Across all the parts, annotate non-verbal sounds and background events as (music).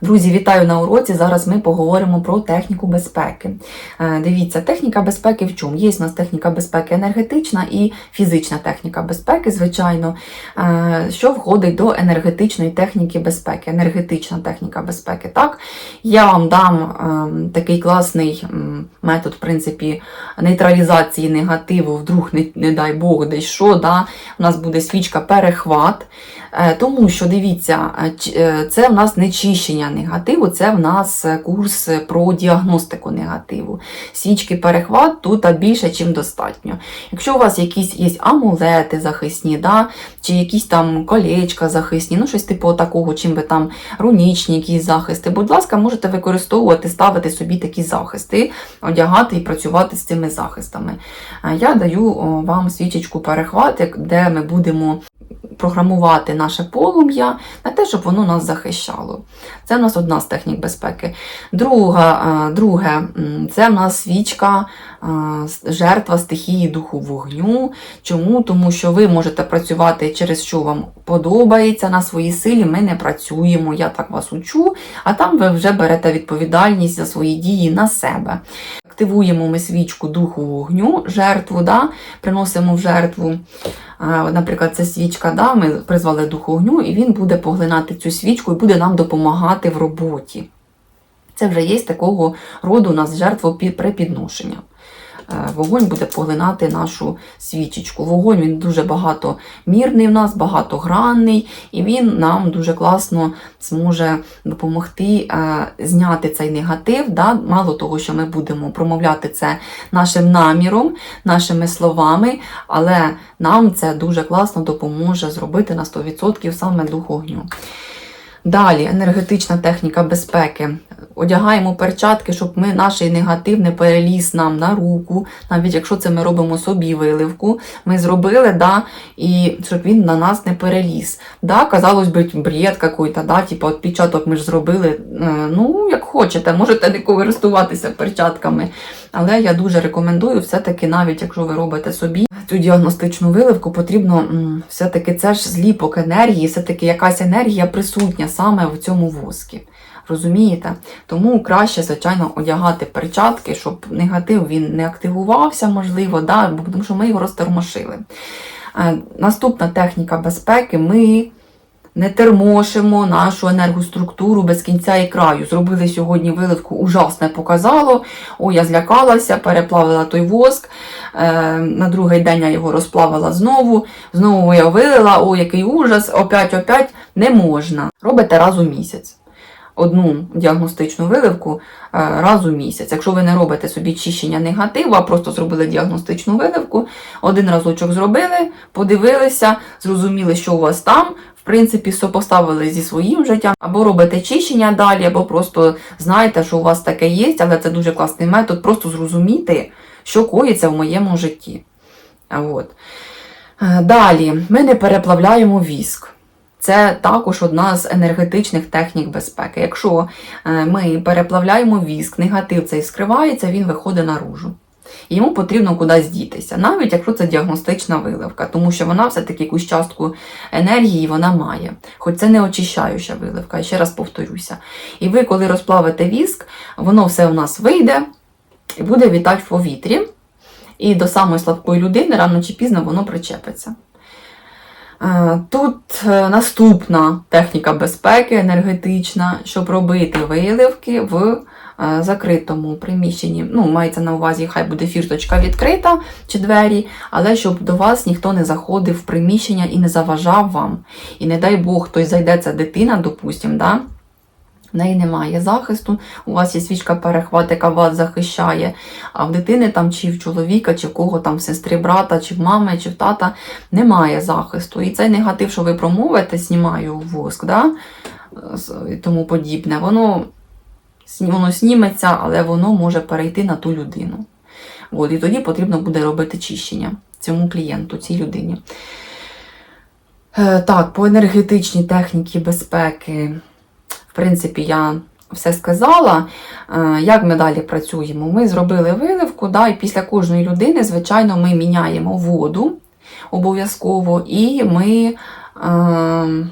Друзі, вітаю на уроці. Зараз ми поговоримо про техніку безпеки. Е, Дивіться, техніка безпеки в чому? Є у нас техніка безпеки енергетична і фізична техніка безпеки, звичайно, Е, що входить до енергетичної техніки безпеки, енергетична техніка безпеки. Так, я вам дам ем, такий класний метод, в принципі, нейтралізації негативу, вдруг, не, не дай Бог, десь що, да? у нас буде свічка перехват. Е, Тому що дивіться, е, е, це в нас не чищення негативу, це в нас е, курс про діагностику негативу. Свічки перехват тут більше, чим достатньо. Якщо у вас якісь є амулети захисні, да, чи якісь там колечка захисні, ну щось типу такого, чим ви там рунічні якісь захисти, будь ласка, можете використовувати, ставити собі такі захисти, одягати і працювати з цими захистами. Е, Я даю вам свічечку перехват, де ми будемо програмувати наше полум'я на те, щоб воно нас захищало. Це в нас одна з технік безпеки. Друга, е, друге, це в нас свічка е, жертва стихії духу вогню. Чому? Тому що ви можете працювати через що вам подобається на своїй силі. Ми не працюємо, я так вас учу, а там ви вже берете відповідальність за свої дії на себе. Активуємо ми свічку духу вогню, жертву, да? приносимо в жертву. Наприклад, це свічка, да? ми призвали дух огню, і він буде поглинати цю свічку і буде нам допомагати в роботі. Це вже є з такого роду у нас жертвоприпідношення. Е, Вогонь буде поглинати нашу свічечку. Вогонь він дуже багатомірний в нас, багатогранний, і він нам дуже класно зможе допомогти е, зняти цей негатив. Да? Мало того, що ми будемо промовляти це нашим наміром, нашими словами, але нам це дуже класно допоможе зробити на 100% саме дух огню. Далі енергетична техніка безпеки. Одягаємо перчатки, щоб ми наш негатив не переліз нам на руку, навіть якщо це ми робимо собі виливку. Ми зробили, да, і щоб він на нас не переліз. Да, казалось би, бред какой-то, да, типу, відпечаток ми ж зробили. Е, Ну, як хочете, можете не користуватися перчатками. Але я дуже рекомендую, все-таки, навіть якщо ви робите собі цю діагностичну виливку, потрібно все-таки це ж зліпок енергії, все-таки якась енергія присутня саме в цьому воскі. Розумієте? Тому краще, звичайно, одягати перчатки, щоб негатив він не активувався, можливо, да, тому що ми його розтермошили. Е, Наступна техніка безпеки. Ми не термошимо нашу енергоструктуру без кінця і краю. Зробили сьогодні виливку, ужасне показало. О, я злякалася, переплавила той воск. Е, на другий день я його розплавила знову. Знову я вилила, о, який ужас, опять, опять не можна. Робите раз у місяць. Одну діагностичну виливку е, раз у місяць. Якщо ви не робите собі чищення негативу, а просто зробили діагностичну виливку, один разочок зробили, подивилися, зрозуміли, що у вас там, в принципі, сопоставили зі своїм життям, або робите чищення далі, або просто знаєте, що у вас таке є, але це дуже класний метод, просто зрозуміти, що коїться в моєму житті. От. Е, Далі, ми не переплавляємо віск. Це також одна з енергетичних технік безпеки. Якщо е, ми переплавляємо віск, негатив цей скривається, він виходить наружу. Йому потрібно кудись дітися, навіть якщо це діагностична виливка, тому що вона все-таки якусь частку енергії вона має, хоч це не очищаюча виливка, ще раз повторюся. І ви, коли розплавите віск, воно все у нас вийде і буде вітати в повітрі, і до самої слабкої людини рано чи пізно воно причепиться. Е, Тут е, наступна техніка безпеки енергетична, щоб робити виливки в е, закритому приміщенні. Ну, мається на увазі, хай буде фірточка відкрита чи двері, але щоб до вас ніхто не заходив в приміщення і не заважав вам. І не дай Бог, хтось зайде, ця дитина, допустимо, да? В неї немає захисту, у вас є свічка перехват, яка вас захищає, а в дитини там чи в чоловіка, чи в кого там в сестри, брата, чи в мами, чи в тата немає захисту. І цей негатив, що ви промовите, знімаю воск, да? і тому подібне, воно, воно сніметься, але воно може перейти на ту людину. От, і тоді потрібно буде робити чищення цьому клієнту, цій людині. Е, Так, по енергетичній техніці безпеки, принципі, я все сказала. Е, Як ми далі працюємо? Ми зробили виливку, да, і після кожної людини, звичайно, ми міняємо воду обов'язково, і ми е,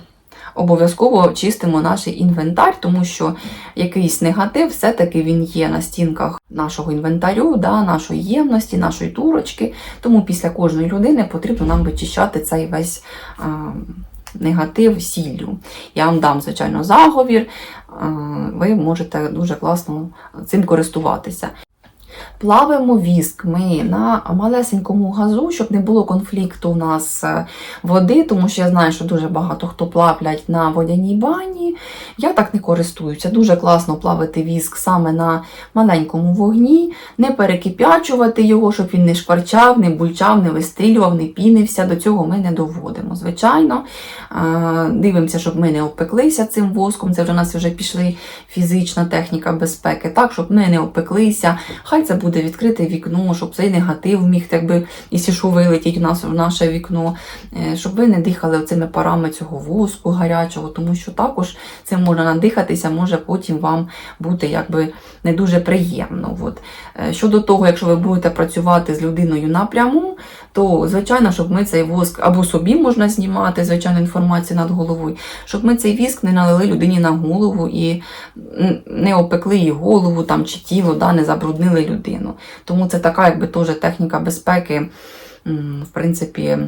обов'язково чистимо наш інвентар, тому що якийсь негатив все-таки він є на стінках нашого інвентарю, да, нашої ємності, нашої турочки. Тому після кожної людини потрібно нам вичищати цей весь а, негатив сіллю. Я вам дам, звичайно, заговір, ви можете дуже класно цим користуватися. Плавимо віск ми на малесенькому газу, щоб не було конфлікту у нас е, води, тому що я знаю, що дуже багато хто плавлять на водяній бані. Я так не користуюся. Дуже класно плавити віск саме на маленькому вогні, не перекип'ячувати його, щоб він не шкварчав, не бульчав, не вистрілював, не пінився. До цього ми не доводимо. Звичайно, Е, дивимося, щоб ми не опеклися цим воском. Це вже у нас вже пішли фізична техніка безпеки, так, щоб ми не опеклися. Хай це буде відкрите вікно, щоб цей негатив міг, якби, якщо що вилетіть у нас в наше вікно, е, щоб ви не дихали цими парами цього воску гарячого, тому що також цим можна надихатися, може потім вам бути якби не дуже приємно. От. Е, Щодо того, якщо ви будете працювати з людиною напряму, то звичайно, щоб ми цей воск або собі можна знімати, звичайно, інформацію над головою, щоб ми цей віск не налили людині на голову і не опекли її голову там, чи тіло, да, не забруднили людину. Тому це така, якби теж техніка безпеки, в принципі.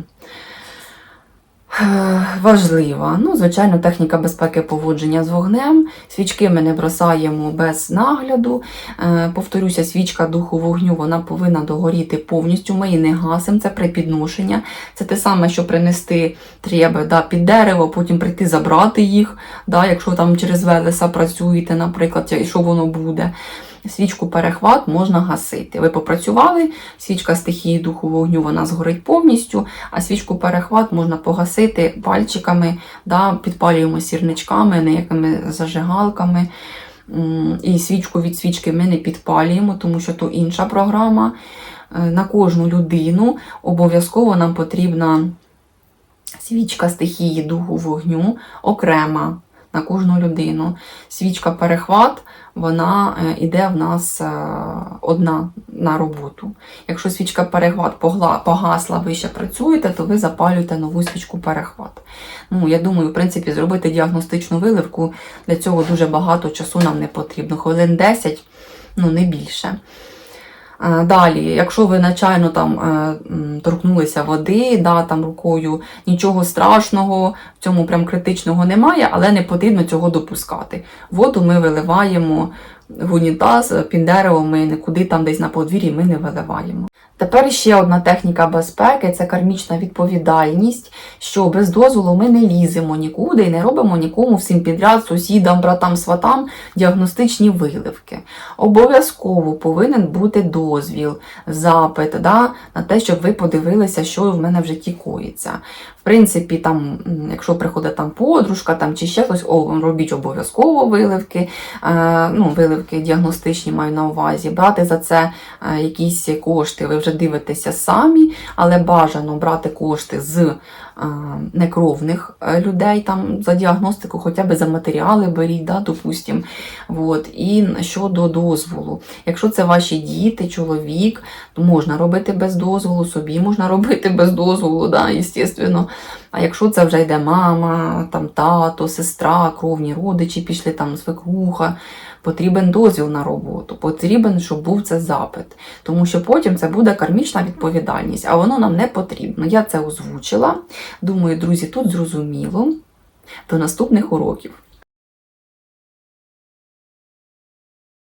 Е, Важлива. Ну, звичайно, техніка безпеки поводження з вогнем. Свічки ми не бросаємо без нагляду. Е, Повторюся, свічка духу вогню вона повинна догоріти повністю. Ми її не гасимо, це припідношення. Це те саме, що принести треба да, під дерево, потім прийти забрати їх, да, якщо там через велеса працюєте, наприклад, і що воно буде. Свічку перехват можна гасити. Ви попрацювали, свічка стихії духу вогню вона згорить повністю, а свічку перехват можна погасити пальчиками, да, підпалюємо сірничками, ніякими зажигалками. І свічку від свічки ми не підпалюємо, тому що то інша програма. Е, На кожну людину обов'язково нам потрібна свічка стихії духу вогню окрема на кожну людину. Свічка перехват, вона йде в нас е, одна на роботу. Якщо свічка перехват погасла, ви ще працюєте, то ви запалюєте нову свічку перехват. Ну, я думаю, в принципі, зробити діагностичну виливку для цього дуже багато часу нам не потрібно. Хвилин 10, ну не більше. Е, Далі, якщо ви начально там е, торкнулися води, да, там рукою, нічого страшного, в цьому прям критичного немає, але не потрібно цього допускати. Воду ми виливаємо в унітаз, під дерево ми нікуди там десь на подвір'ї ми не виливаємо. Тепер ще одна техніка безпеки це кармічна відповідальність, що без дозволу ми не ліземо нікуди і не робимо нікому всім підряд, сусідам, братам, сватам діагностичні виливки. Обов'язково повинен бути дозвіл, запит да, на те, щоб ви подивилися, що в мене в житті коїться. Принципі, там, якщо приходить там подружка там, чи ще хтось, о, робіть обов'язково виливки, е, ну, виливки діагностичні маю на увазі, брати за це е, якісь кошти, ви вже дивитеся самі, але бажано брати кошти з е, некровних е, людей там, за діагностику, хоча б за матеріали беріть, да, допустим. Вот. І щодо дозволу, якщо це ваші діти, чоловік, то можна робити без дозволу, собі можна (laughs) робити без дозволу, да, естественно. А якщо це вже йде мама, там, тато, сестра, кровні родичі пішли, там свекруха, потрібен дозвіл на роботу, потрібен, щоб був це запит. Тому що потім це буде кармічна відповідальність, а воно нам не потрібно. Я це озвучила. Думаю, друзі, тут зрозуміло. До наступних уроків.